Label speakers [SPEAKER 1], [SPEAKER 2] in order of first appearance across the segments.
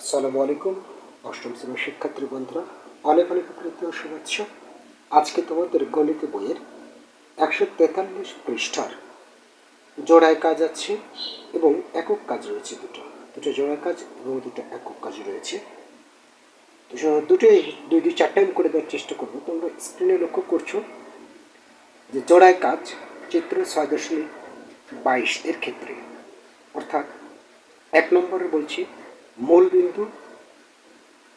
[SPEAKER 1] আসসালামু আলাইকুম অষ্টম শ্রেণীর শিক্ষার্থী বন্ধুরা অনেক অনেক প্রিয় শুভেচ্ছা আজকে তোমাদের গণিত বইয়ের একশো তেতাল্লিশ পৃষ্ঠার জোড়ায় কাজ আছে এবং একক কাজ রয়েছে দুটো দুটো জোড়ায় কাজ এবং দুটো একক কাজ রয়েছে তো দুটোই দুই দুই চার টাইম করে দেওয়ার চেষ্টা করবো তোমরা স্ক্রিনে লক্ষ্য করছো যে জোড়ায় কাজ চিত্র ছয় দশমিক বাইশ এর ক্ষেত্রে অর্থাৎ এক নম্বরে বলছি মূল বিন্দু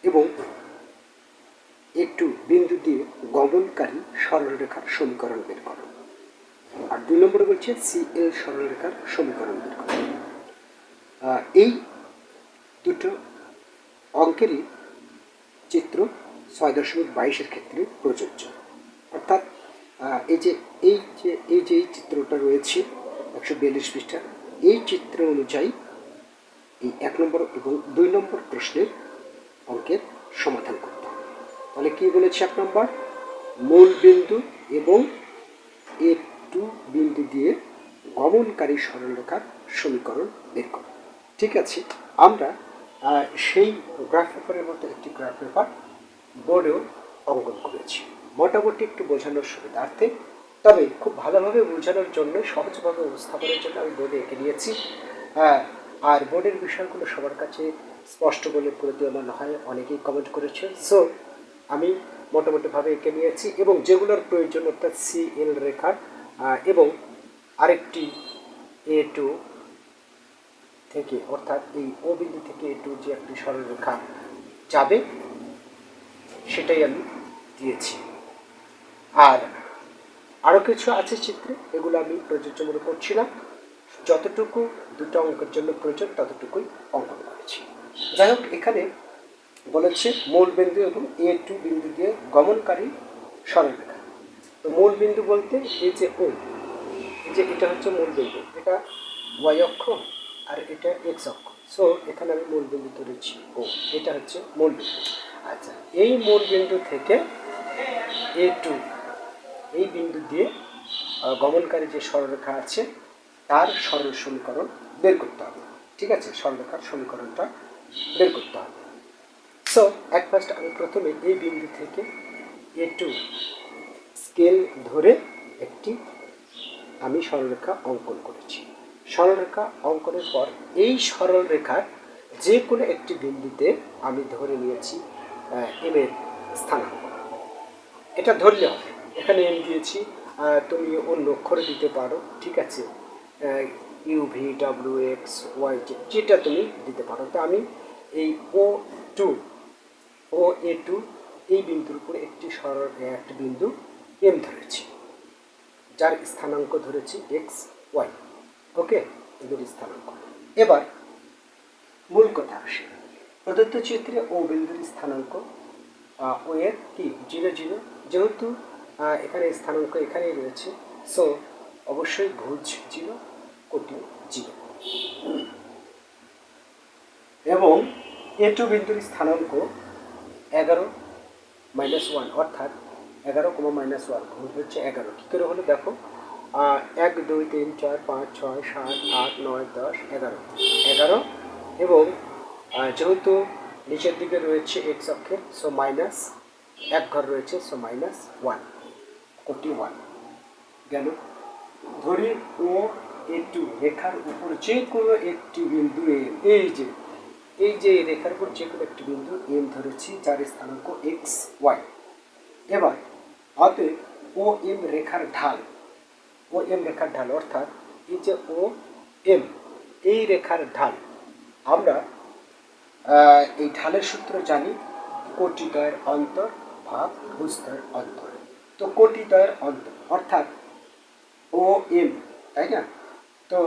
[SPEAKER 1] এবং একটু বিন্দু দিয়ে গমনকারী সরলরেখার সমীকরণ বের করো আর দুই নম্বরে বলছে এল সরলরেখার সমীকরণ বের করো এই দুটো অঙ্কেরই চিত্র ছয় দশমিক বাইশের ক্ষেত্রে প্রযোজ্য অর্থাৎ এই যে এই যে এই যে এই চিত্রটা রয়েছে একশো বিয়াল্লিশ পৃষ্ঠা এই চিত্র অনুযায়ী এই এক নম্বর এবং দুই নম্বর প্রশ্নের অঙ্কের সমাধান করতে হবে তাহলে কী বলেছি এক নম্বর মূল বিন্দু এবং এ টু বিন্দু দিয়ে গমনকারী সরলরেখার সমীকরণ বের করো ঠিক আছে আমরা সেই গ্রাফ পেপারের মতো একটি গ্রাফ পেপার বোর্ডেও অঙ্কন করেছি মোটামুটি একটু বোঝানোর সুবিধার্থে তবে খুব ভালোভাবে বোঝানোর জন্য সহজভাবে উপস্থাপনের জন্য আমি বোর্ডে এঁকে নিয়েছি আর বোর্ডের বিষয়গুলো সবার কাছে স্পষ্ট বলে করে দিয়ে না হয় অনেকেই কমেন্ট করেছে সো আমি মোটামুটিভাবে এঁকে নিয়েছি এবং যেগুলোর প্রয়োজন অর্থাৎ সি এল রেখার এবং আরেকটি এ টু থেকে অর্থাৎ এই ও বিন্দু থেকে এ টু যে একটি সরলরেখা যাবে সেটাই আমি দিয়েছি আর আরও কিছু আছে চিত্রে এগুলো আমি প্রযোজ্য মনে করছিলাম যতটুকু দুটো অঙ্কের জন্য প্রয়োজন ততটুকুই অঙ্কন করেছি যাই হোক এখানে বলেছে মূল বিন্দু এবং এ টু বিন্দু দিয়ে গমনকারী সরলরেখা তো মূল বিন্দু বলতে এ যে ও যে এটা হচ্ছে মূল বিন্দু এটা ওয়াই অক্ষ আর এটা এক্স অক্ষ সো এখানে আমি মূল বিন্দু ধরেছি ও এটা হচ্ছে মূল বিন্দু আচ্ছা এই মূল বিন্দু থেকে এ টু এই বিন্দু দিয়ে গমনকারী যে সরলরেখা আছে তার সরল সমীকরণ বের করতে হবে ঠিক আছে সরলরেখার সমীকরণটা বের করতে হবে সো এক ফার্স্ট আমি প্রথমে এই বিন্দু থেকে এ টু স্কেল ধরে একটি আমি সরলরেখা অঙ্কন করেছি সরলরেখা অঙ্কনের পর এই সরলরেখার যে কোনো একটি বিন্দুতে আমি ধরে নিয়েছি এম এর স্থানাঙ্ক এটা ধরলে হবে এখানে এম দিয়েছি তুমি অন্য অক্ষর দিতে পারো ঠিক আছে U V W X Y T যেটা তুমি দিতে পারো তো আমি এই ও টু ও এ টু এই বিন্দুর উপরে একটি সর একটি বিন্দু এম ধরেছি যার স্থানাঙ্ক ধরেছি এক্স ওয়াই ওকে এগুলি স্থানাঙ্ক এবার মূল কথা আসে প্রদত্ত চিত্রে ও বিন্দুর স্থানাঙ্ক ও এর কি জিরো জিরো যেহেতু এখানে স্থানাঙ্ক এখানেই রয়েছে সো অবশ্যই ভুজ জিরো জি এবং এ টু বিন্দুর স্থানাঙ্ক এগারো মাইনাস ওয়ান অর্থাৎ এগারো কমা মাইনাস ওয়ান হচ্ছে এগারো কী করে হলো দেখো এক দুই তিন চার পাঁচ ছয় সাত আট নয় দশ এগারো এগারো এবং যেহেতু নিচের দিকে রয়েছে এক্স অক্ষের সো মাইনাস এক ঘর রয়েছে সো মাইনাস ওয়ান কোটি ওয়ান গেল ধরি ও একটু রেখার উপর যে কোনো একটি বিন্দু এম এই যে এই যে রেখার উপর যে কোনো একটি বিন্দু এম ধরেছি যার স্থানাঙ্ক এক্স ওয়াই এবার অতএব ও এম রেখার ঢাল ও এম রেখার ঢাল অর্থাৎ এই যে ও এম এই রেখার ঢাল আমরা এই ঢালের সূত্র জানি কোটিদ্বয়ের অন্তর ভাব ভুজদ্বয়ের অন্তর তো কোটিদ্বয়ের অন্তর অর্থাৎ ও এম তাই না তো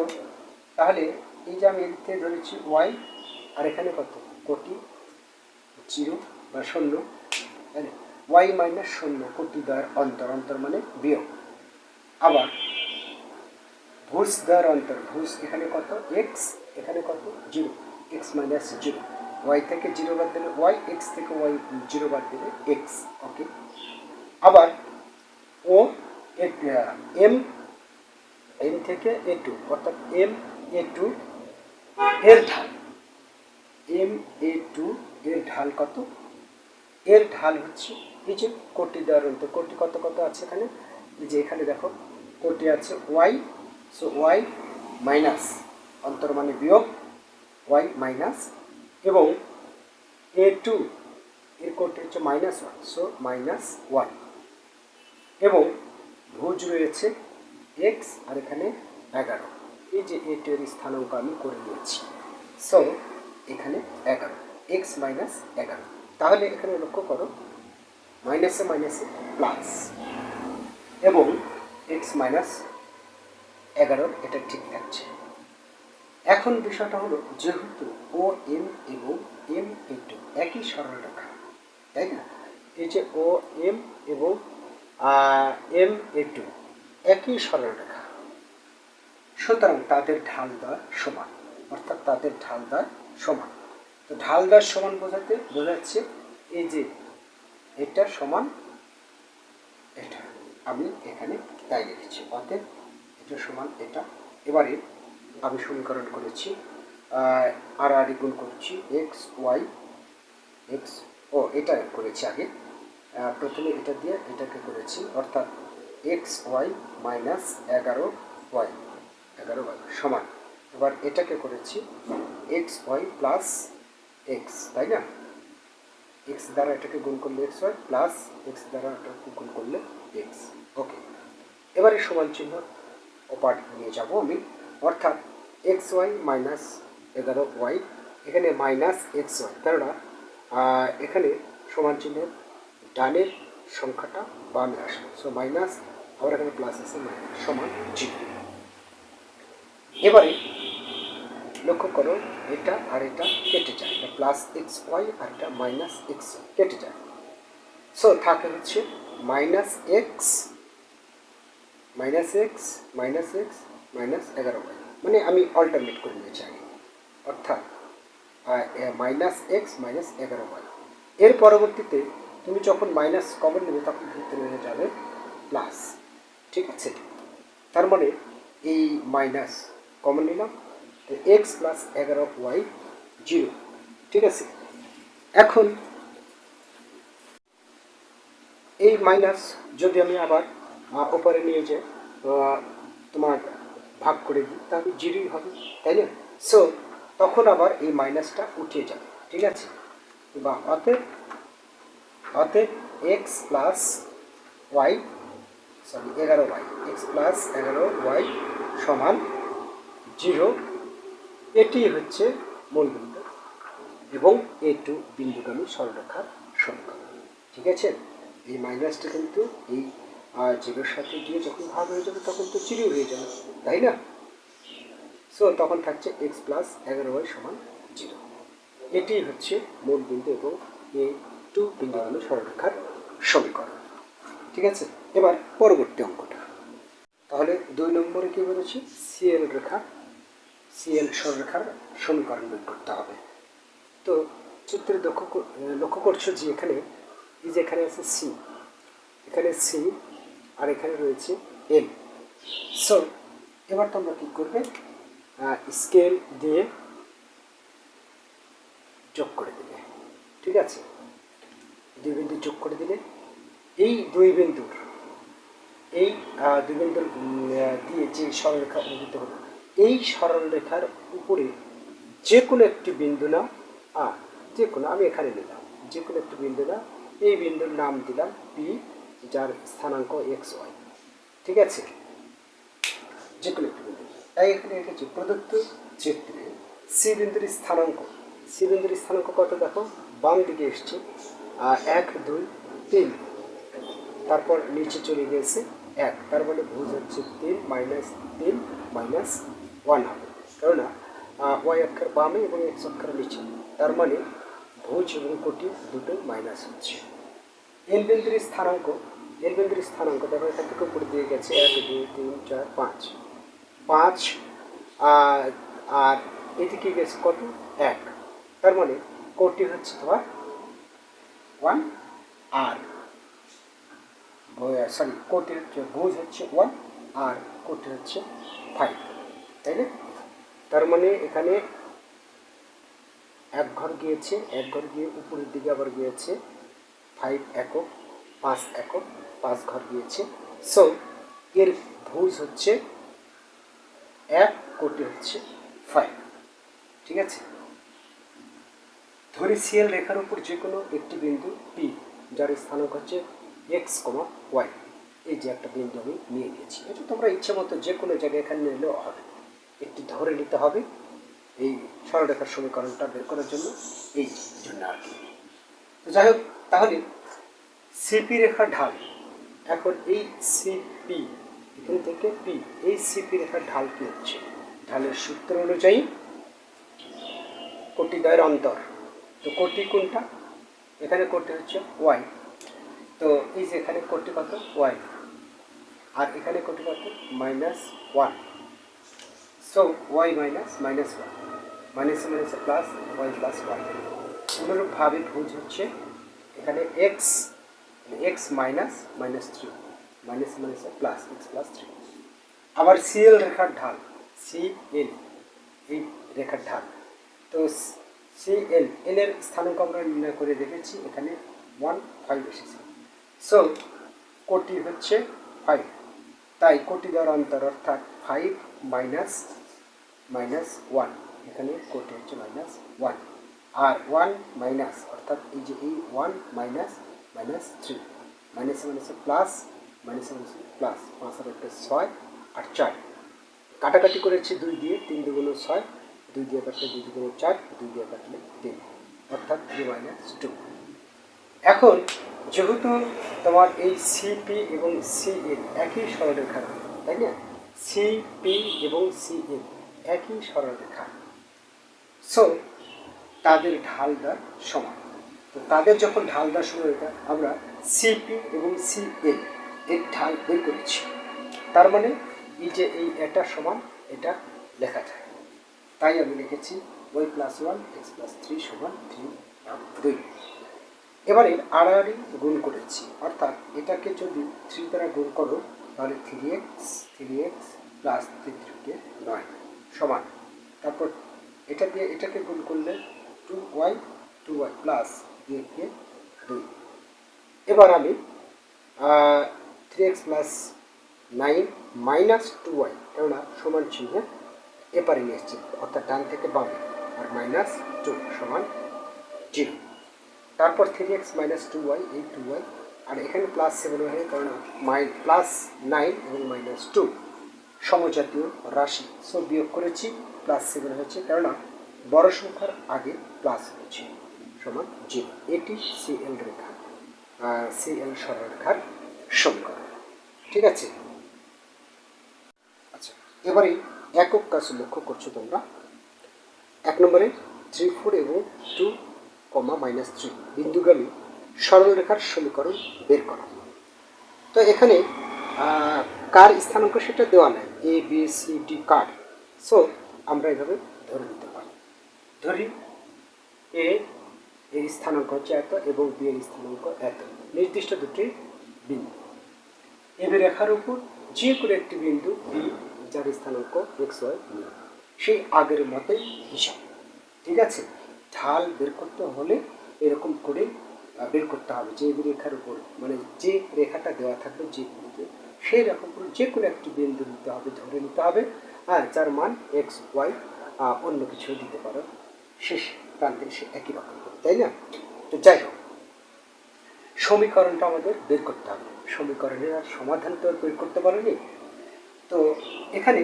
[SPEAKER 1] তাহলে এই যে আমি এতে ধরেছি ওয়াই আর এখানে কত কোটি জিরো বা শূন্য তাহলে ওয়াই মাইনাস শূন্য কোটি দ্বার অন্তর অন্তর মানে বিয়োগ আবার ভুস দ্বার অন্তর ভুস এখানে কত এক্স এখানে কত zero X minus zero Y থেকে জিরো বাদ দিলে ওয়াই এক্স থেকে ওয়াই জিরো বাদ দিলে এক্স ওকে আবার ও এম এম থেকে এ টু অর্থাৎ এম এ টু এর ঢাল এম এ টু এর ঢাল কত এর ঢাল হচ্ছে এই যে কোটি দেওয়ার রইল তো কোটি কত কত আছে এখানে যে এখানে দেখো কোটি আছে ওয়াই সো ওয়াই মাইনাস অন্তর মানে বিয়োগ ওয়াই মাইনাস এবং এ টু এর কোটি হচ্ছে minus one so minus one এবং ভুজ রয়েছে এক্স আর এখানে এগারো এই যে এটের স্থানাঙ্ক আমি করে নিয়েছি সো এখানে এগারো এক্স মাইনাস এগারো তাহলে এখানে লক্ষ্য করো মাইনাসে মাইনাসে প্লাস এবং এক্স মাইনাস এগারো এটা ঠিক থাকছে এখন বিষয়টা হলো যেহেতু ও এম এবং এম ইন্টু একই সরল রেখা তাই না এই যে ও এম এবং এম এ টু একই সরলরেখা সুতরাং তাদের ঢাল দেওয়া সমান অর্থাৎ তাদের ঢাল দেওয়া সমান তো ঢাল দেওয়ার সমান বোঝাতে বোঝাচ্ছে এই যে এটা সমান এটা আমি এখানে তাই লিখেছি অতএব এটা সমান এটা এবারে আমি সমীকরণ করেছি আর আর গুণ করছি এক্স ওয়াই এক্স ও এটা করেছি আগে প্রথমে এটা দিয়ে এটাকে করেছি অর্থাৎ এক্স ওয়াই মাইনাস এগারো ওয়াই এগারো ওয়াই সমান এবার এটাকে করেছি এক্স ওয়াই প্লাস এক্স তাই না এক্স দ্বারা এটাকে গুণ করলে এক্স ওয়াই প্লাস এক্স দ্বারা এটাকে গুণ করলে এক্স ওকে এবারে সমান চিহ্ন অপার নিয়ে যাব আমি অর্থাৎ এক্স ওয়াই মাইনাস এগারো ওয়াই এখানে মাইনাস এক্স ওয়াই কেননা এখানে সমান চিহ্নের ডানের সংখ্যাটা বামে আসবে সো মাইনাস আবার এখানে প্লাস আছে মাইনাস সমান জি এবারে লক্ষ্য করো এটা আর এটা কেটে যায় এটা প্লাস এক্স ওয়াই আর এটা মাইনাস এক্স কেটে যায় সো থাকে হচ্ছে minus X minus X minus X minus এগারো ওয়াই মানে আমি অল্টারনেট করে নিয়েছি আগে অর্থাৎ মাইনাস এক্স মাইনাস এগারো ওয়াই এর পরবর্তীতে তুমি যখন মাইনাস কমন নেবে তখন ভিতরে হয়ে যাবে প্লাস ঠিক আছে তার মানে এই মাইনাস কমন নিলাম এক্স প্লাস এগারো ওয়াই জিরো ঠিক আছে এখন এই মাইনাস যদি আমি আবার ওপারে নিয়ে যাই তোমার ভাগ করে দিই তাহলে জিরোই হবে তাই না সো তখন আবার এই মাইনাসটা উঠিয়ে যাবে ঠিক আছে বা অতএব অতএব এক্স প্লাস ওয়াই সরি এগারো ওয়াই এক্স প্লাস এগারো ওয়াই সমান জিরো এটি হচ্ছে মূল বিন্দু এবং এ টু বিন্দুগামী সরলরেখার সংখ্যা ঠিক আছে এই মাইনাসটা কিন্তু এই জিরোর সাথে গিয়ে যখন ভাগ হয়ে যাবে তখন তো চিরিও হয়ে যাবে তাই না সো তখন থাকছে এক্স প্লাস এগারো ওয়াই সমান জিরো এটি হচ্ছে মূল বিন্দু এবং এ টু বিন্দুগুলো সরলরেখার সমীকরণ ঠিক আছে এবার পরবর্তী অঙ্কটা তাহলে দুই নম্বরে কি বলেছি সিএল রেখা সিএল সরলরেখার সমীকরণ বের করতে হবে তো চিত্রে লক্ষ্য লক্ষ্য করছো যে এখানে এই যে এখানে আছে সি এখানে সি আর এখানে রয়েছে এল সো এবার তোমরা কী করবে স্কেল দিয়ে যোগ করে দিলে ঠিক আছে দুই বিন্দু যোগ করে দিলে এই দুই বিন্দুর এই দুই দিয়ে যে সরলরেখা অঙ্কিত হলো এই সরলরেখার উপরে যে কোনো একটি বিন্দু না আর যে কোনো আমি এখানে নিলাম যে কোনো একটি বিন্দু না এই বিন্দুর নাম দিলাম পি যার স্থানাঙ্ক এক্স ওয়াই ঠিক আছে যে কোনো একটি বিন্দু তাই এখানে এটা হচ্ছে প্রদত্ত চিত্রে সি বিন্দুর স্থানাঙ্ক সি বিন্দুর স্থানাঙ্ক কত দেখো বাম দিকে এসছে এক দুই তিন তারপর নিচে চলে গেছে এক তার মানে ভুজ হচ্ছে তিন মাইনাস তিন মাইনাস ওয়ান হবে কেননা ওয়াই অক্ষর বামে এবং এক্স অক্ষর নিচে তার মানে ভুজ এবং কোটি দুটো মাইনাস হচ্ছে এল বিন্দুর স্থানাঙ্ক এল বিন্দুর স্থানাঙ্ক দেখো এখান থেকে উপরে দিয়ে গেছে এক দুই তিন চার পাঁচ পাঁচ আর এদিকে গেছে কত এক তার মানে কোটি হচ্ছে তোমার ওয়ান আর সরি কোটের ভোজ হচ্ছে ওয়ান আর কোটের হচ্ছে ফাইভ তাই না তার মানে এখানে এক ঘর গিয়েছে এক ঘর গিয়ে উপরের দিকে আবার গিয়েছে ফাইভ একক পাঁচ একক পাঁচ ঘর গিয়েছে সো এর ভোজ হচ্ছে এক কোটি হচ্ছে ফাইভ ঠিক আছে ধরে সিএল রেখার উপর যে কোনো একটি বিন্দু পি যার স্থানক হচ্ছে এক্স কমা ওয়াই এই যে একটা বিন্দু আমি নিয়ে নিয়েছি এটা তোমরা ইচ্ছে মতো যে কোনো জায়গায় এখানে নিলেও হবে একটি ধরে নিতে হবে এই সরলরেখার সমীকরণটা বের করার জন্য এই জন্য আর কি তো যাই হোক তাহলে সিপি রেখা ঢাল এখন এই সিপি এখান থেকে পি এই সিপি রেখার ঢাল কি হচ্ছে ঢালের সূত্র অনুযায়ী কোটিদ্বয়ের অন্তর তো কোটি কোনটা এখানে কোটি হচ্ছে ওয়াই তো এই যে এখানে কোটি কত ওয়াই আর এখানে কোটি কত minus one so Y minus minus one minus minus plus Y plus Y অনুরূপভাবে ভুজ হচ্ছে এখানে X X minus minus three minus minus plus X plus three আবার সিএল রেখার ঢাল এল এই রেখার ঢাল তো এল এল এর স্থানাঙ্ক আমরা নির্ণয় করে দেখেছি এখানে ওয়ান ফাইভ এসেছে সো কোটি হচ্ছে ফাইভ তাই কোটি দ্বারা অন্তর অর্থাৎ ফাইভ মাইনাস মাইনাস ওয়ান এখানে কোটি হচ্ছে মাইনাস ওয়ান আর ওয়ান মাইনাস অর্থাৎ এই যে এই ওয়ান মাইনাস মাইনাস থ্রি মাইনাসে মাইনাসে প্লাস মাইনাসে মাইনাসে প্লাস পাঁচ আর একটা ছয় আর চার কাটাকাটি করেছে দুই দিয়ে তিন দুগুলো ছয় দুই দিয়ে কাটলে দুই দুগুলো চার দুই দিয়ে কাটলে তিন অর্থাৎ থ্রি মাইনাস টু এখন যেহেতু তোমার এই সিপি এবং সিএল একই সরলরেখা তাই না সিপি এবং সিএল একই সরলরেখা সো তাদের ঢাল সমান তো তাদের যখন ঢাল দ্বার সমান এটা আমরা সিপি এবং সিএল এর ঢাল বের করেছি তার মানে এই যে এই এটা সমান এটা লেখা যায় তাই আমি লিখেছি Y plus one X plus three সমান থ্রি দুই এবারে আড়াআড়ি গুণ করেছি অর্থাৎ এটাকে যদি থ্রি দ্বারা গুণ করো তাহলে three x three X plus three থ্রিকে নয় সমান তারপর এটা দিয়ে এটাকে গুণ করলে two Y two Y plus থ্রিকে দুই এবার আমি three X plus nine minus two Y কেননা সমান চিহ্ন এপারে নিয়ে এসছে অর্থাৎ ডান থেকে বামে আর মাইনাস টু সমান জিরো তারপর three X minus two Y এই টু ওয়াই আর এখানে প্লাস সেভেন ওয়াই কারণ মাই প্লাস নাইন এবং মাইনাস টু সমজাতীয় রাশি সো বিয়োগ করেছি প্লাস সেভেন হয়েছে কেননা বড় সংখ্যার আগে প্লাস হয়েছে সমান জিরো এটি সিএল রেখা সিএল সরলরেখার সমীকরণ ঠিক আছে আচ্ছা এবারে একক কাজ লক্ষ্য করছো তোমরা এক নম্বরে থ্রি ফোর এবং টু কমা মাইনাস থ্রি বিন্দুগামী সরলরেখার সমীকরণ বের করা তো এখানে কার স্থানাঙ্ক সেটা দেওয়া নাই এ বি সি ডি কার সো আমরা এভাবে ধরে নিতে পারি ধরি এ এর স্থানাঙ্ক হচ্ছে এত এবং বি এর স্থানাঙ্ক এত নির্দিষ্ট দুটি বিন্দু এবি রেখার উপর যে কোনো একটি বিন্দু বি যার স্থানাঙ্ক এক্স ওয়াই সেই আগের মতোই হিসাব ঠিক আছে ঢাল বের করতে হলে এরকম করে বের করতে হবে যে রেখার উপর মানে যে রেখাটা দেওয়া থাকবে যে বিন্দুতে সেই রকম করে যে কোনো একটি বিন্দু নিতে হবে ধরে নিতে হবে হ্যাঁ যার মান এক্স ওয়াই অন্য কিছু দিতে পারো শেষ প্রান্তে সে একই রকম করে তাই না তো যাই হোক সমীকরণটা আমাদের বের করতে হবে সমীকরণের আর সমাধান তো বের করতে পারেনি তো এখানে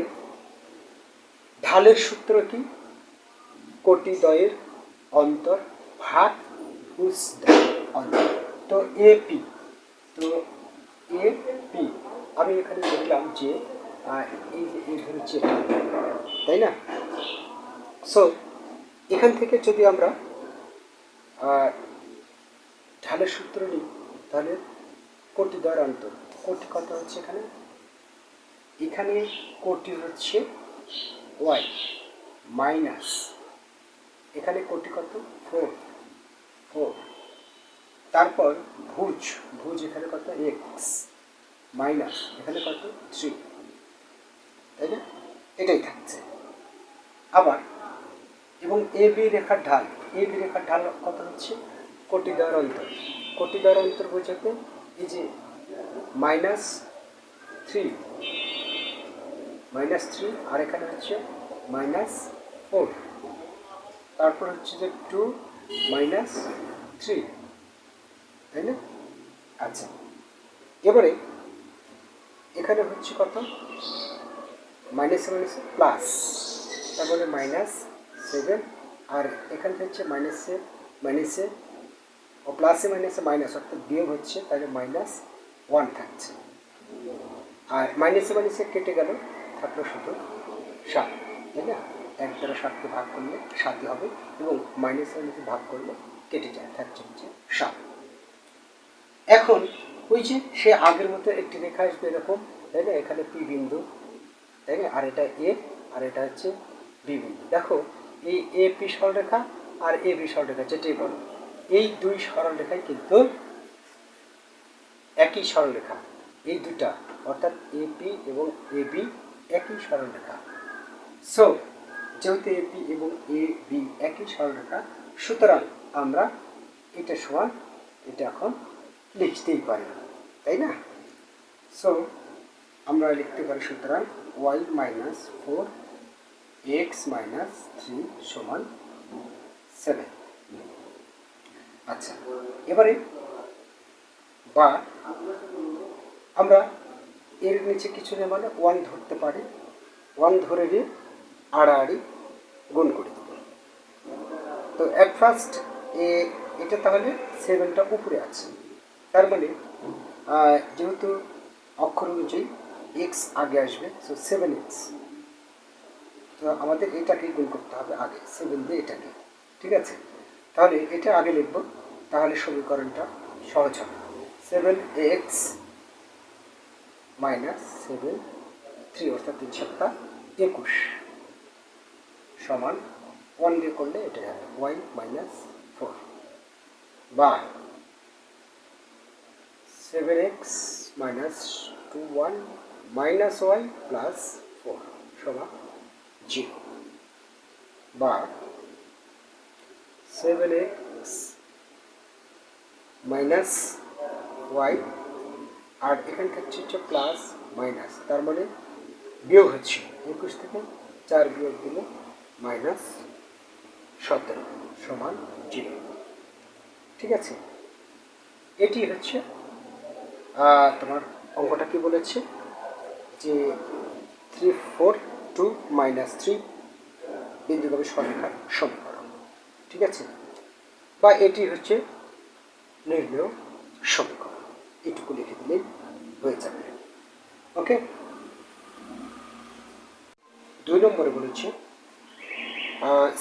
[SPEAKER 1] ঢালের সূত্র কি কোটি দয়ের অন্তর ভাগ অন্তর তো এপি তো এপি আমি এখানে দেখলাম যে এই হচ্ছে তাই না সো এখান থেকে যদি আমরা ঢালের সূত্র নিই তাহলে কোটি দ্বারা অন্তর কোটি কত হচ্ছে এখানে এখানে কোটি হচ্ছে ওয়াই মাইনাস এখানে কোটি কত ফোর ফোর তারপর ভুজ ভুজ এখানে কত এক্স মাইনাস এখানে কত থ্রি তাই না এটাই থাকছে আবার এবং এ বি রেখার ঢাল এ বি রেখার ঢাল কত হচ্ছে কোটি দ্বার অন্তর কোটি দ্বার অন্তর বোঝাতে এই যে মাইনাস থ্রি মাইনাস থ্রি আর এখানে হচ্ছে মাইনাস ফোর তারপর হচ্ছে যে টু মাইনাস থ্রি তাই না আচ্ছা এবারে এখানে হচ্ছে কত মাইনাস মাইনাস প্লাস তারপরে মাইনাস সেভেন আর এখানে হচ্ছে মাইনাসে মাইনাসে ও প্লাসে মাইনাসে মাইনাস অর্থাৎ বিয়োগ হচ্ছে তাহলে মাইনাস ওয়ান থাকছে আর মাইনাসে মাইনাসে কেটে গেল থাকলো শুধু সাত তাই না এক দ্বারা সাতকে ভাগ করলে সাতই হবে এবং মাইনাস সাইনকে ভাগ করলে কেটে যায় থাকছে হচ্ছে সাত এখন ওই যে সে আগের মতো একটি রেখা আসবে এরকম তাই না এখানে পি বিন্দু তাই না আর এটা এ আর এটা হচ্ছে বি বিন্দু দেখো এই এ পি সরলরেখা আর এ বি সরলরেখা যেটাই বলো এই দুই সরলরেখাই কিন্তু একই সরলরেখা এই দুটা অর্থাৎ এপি এবং এ বি একই সরলরেখা সো যেহেতু এ পি এবং এ বি একই সরলরেখা সুতরাং আমরা এটা সমান এটা এখন লিখতেই পারি তাই না সো আমরা লিখতে পারি সুতরাং Y minus four X minus three সমান সেভেন আচ্ছা এবারে বা আমরা এর নিচে কিছু নেই মানে ওয়ান ধরতে পারি ওয়ান ধরে নিয়ে আড়াআড়ি গুণ করি তো অ্যাট ফার্স্ট এ এটা তাহলে সেভেনটা উপরে আছে তার মানে যেহেতু অক্ষর অনুযায়ী এক্স আগে আসবে সো সেভেন এক্স তো আমাদের এটাকে গুণ করতে হবে আগে সেভেন দিয়ে এটাকে ঠিক আছে তাহলে এটা আগে লিখব তাহলে সমীকরণটা সহজ হবে seven X minus seven three অর্থাৎ তিন সপ্তাহ একুশ সমান ওয়ান দিয়ে করলে এটা হবে ওয়াই মাইনাস ফোর বা seven X minus two one minus Y plus four সমান জিরো বা সেভেন এক্স মাইনাস ওয়াই আর এখানে থাকছে হচ্ছে প্লাস মাইনাস তার মানে বিয়োগ হচ্ছে একুশ থেকে চার বিয়োগ দিলে মাইনাস সতেরো সমান জিরো ঠিক আছে এটি হচ্ছে তোমার অঙ্কটা কি বলেছে যে three four two minus three বিন্দুগামী সংখ্যার সমীকরণ ঠিক আছে বা এটি হচ্ছে নির্ণয় সমীকরণ এটুকু লিখে দিলেই হয়ে যাবে ওকে দুই নম্বরে বলেছি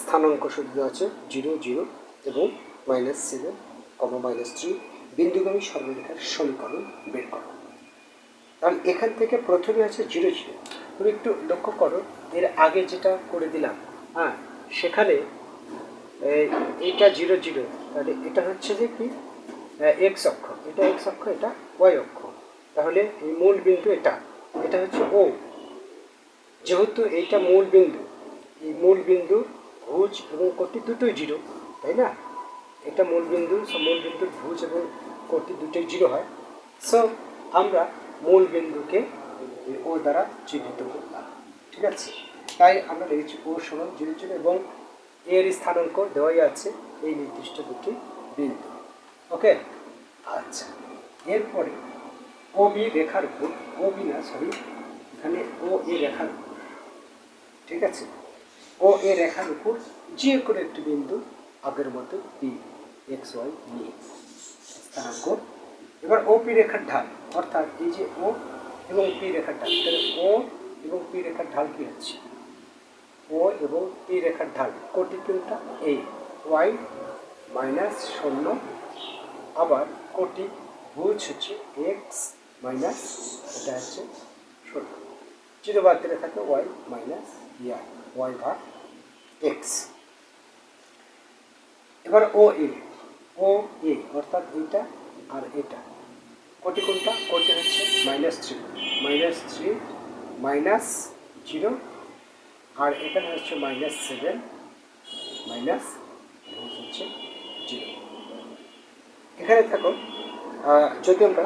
[SPEAKER 1] স্থানাঙ্ক শুদ্ধ আছে জিরো জিরো এবং minus seven comma minus three বিন্দুগামী সর্বরেখার সমীকরণ বের করো তাহলে এখান থেকে প্রথমে আছে জিরো জিরো তুমি একটু লক্ষ্য করো এর আগে যেটা করে দিলাম হ্যাঁ সেখানে এটা জিরো জিরো তাহলে এটা হচ্ছে যে কি এক্স অক্ষ এটা এক্স অক্ষ এটা ওয়াই অক্ষ তাহলে এই মূল বিন্দু এটা এটা হচ্ছে ও যেহেতু এইটা মূল বিন্দু মূল বিন্দু ভুজ এবং কটি দুটোই জিরো তাই না এটা মূল বিন্দু মূল বিন্দুর ভুজ এবং কটি দুটোই জিরো হয় সো আমরা মূল বিন্দুকে ও দ্বারা চিহ্নিত করলাম ঠিক আছে তাই আমরা লিখেছি ও সমান জিরো জিরো এবং এর স্থানাঙ্ক দেওয়াই আছে এই নির্দিষ্ট দুটি বিন্দু ওকে আচ্ছা এরপরে ও বি রেখার উপর ও বি না সরি এখানে ও এ রেখার ঠিক আছে ও এ রেখার উপর যে কোনো একটি বিন্দু আগের মতো পি এক্স ওয়াই নিয়ে স্থানাঙ্ক এবার ও পি রেখার ঢাল অর্থাৎ এই যে ও এবং পি রেখার ঢাল তাহলে ও এবং পি রেখার ঢাল কী হচ্ছে ও এবং পি রেখার ঢাল কোটি কিন্তু এ ওয়াই মাইনাস শূন্য আবার কোটি ভুজ হচ্ছে এক্স মাইনাস এটা হচ্ছে শূন্য জিরো বাদ দিলে থাকে ওয়াই মাইনাস ইয়ার ওয়াই বা এক্স এবার ও এ ও এ অর্থাৎ এটা আর এটা কোটি কোনটা কোটি হচ্ছে minus three minus three minus zero আর এখানে হচ্ছে মাইনাস সেভেন মাইনাস হচ্ছে জিরো এখানে থাকো যদি আমরা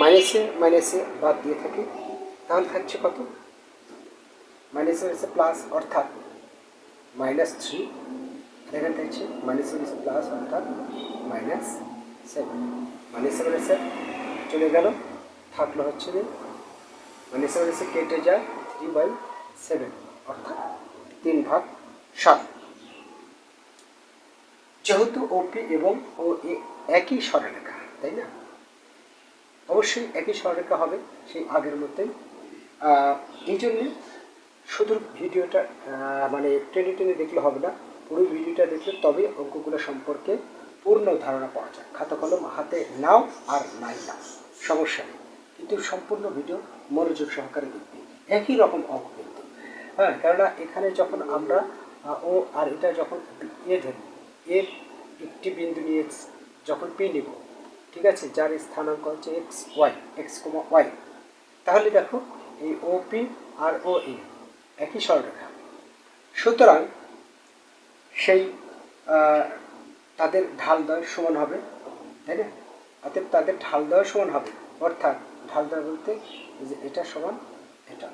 [SPEAKER 1] মাইনাসে মাইনাসে বাদ দিয়ে থাকি তাহলে থাকছে কত মাইনাস এর প্লাস অর্থাৎ মাইনাস থ্রি এখানে থাকছে মাইনাস এর প্লাস অর্থাৎ মাইনাস সেভেন মাইনাস সেভেন এসে চলে গেল থাকলো হচ্ছে যে মাইনাস সেভেন এসে কেটে যায় থ্রি বাই সেভেন অর্থাৎ তিন ভাগ সাত যেহেতু ওপি এবং ও একই সরলরেখা তাই না অবশ্যই একই সরলরেখা হবে সেই আগের মতোই এই জন্যে শুধু ভিডিওটা মানে টেনে টেনে দেখলে হবে না পুরো ভিডিওটা দেখলে তবে অঙ্কগুলো সম্পর্কে পূর্ণ ধারণা পাওয়া যায় খাতা কলম হাতে নাও আর নাই নাও সমস্যা নেই কিন্তু সম্পূর্ণ ভিডিও মনোযোগ সহকারে দেখবে একই রকম অঙ্ক কিন্তু হ্যাঁ কেননা এখানে যখন আমরা ও আর এটা যখন এ ধরি এর একটি বিন্দু নিয়ে এক্স যখন পেয়ে নিব ঠিক আছে যার স্থানাঙ্ক হচ্ছে x y x comma y তাহলে দেখো এই ওপি আর ও ই e, একই স্বরেখা সুতরাং সেই তাদের ঢাল দেওয়ার সমান হবে তাই না অর্থাৎ তাদের ঢাল দেওয়ার সমান হবে অর্থাৎ ঢাল দেওয়া বলতে যে এটা সমান এটা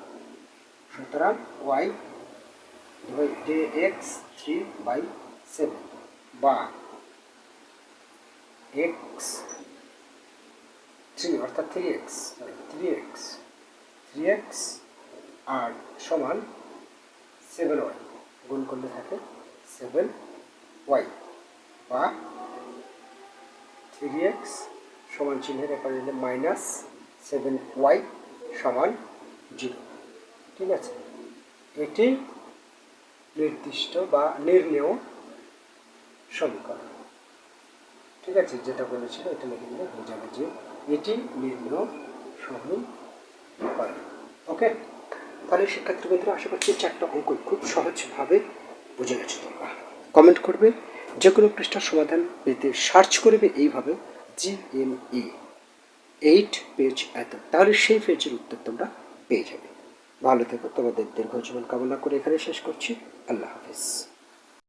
[SPEAKER 1] সুতরাং ওয়াই ডে এক্স থ্রি বাই সেভেন বা এক্স থ্রি অর্থাৎ থ্রি এক্স মানে থ্রি এক্স থ্রি এক্স আর সমান সেভেন ওয়াই গুণ করলে থাকে সেভেন ওয়াই বা থ্রি এক্স সমান চিহ্নের এখানে দিলে মাইনাস সেভেন ওয়াই সমান জিরো ঠিক আছে এটি নির্দিষ্ট বা নির্ণেয় সমীকরণ ঠিক আছে যেটা বলেছিল এটা লিখে দিলে বোঝাবে যে এটি নির্ণয় সমীকরণ ওকে তাহলে শিক্ষার্থী বন্ধুরা আশা করছি চারটা অঙ্ক খুব সহজভাবে বুঝে গেছো তোমরা কমেন্ট করবে যে কোনো পৃষ্ঠার সমাধান পেতে সার্চ করবে এইভাবে জিএমই এইট পেজ এত তাহলে সেই পেজের উত্তর তোমরা পেয়ে যাবে ভালো থেকো তোমাদের দীর্ঘ জীবন কামনা করে এখানে শেষ করছি আল্লাহ হাফিজ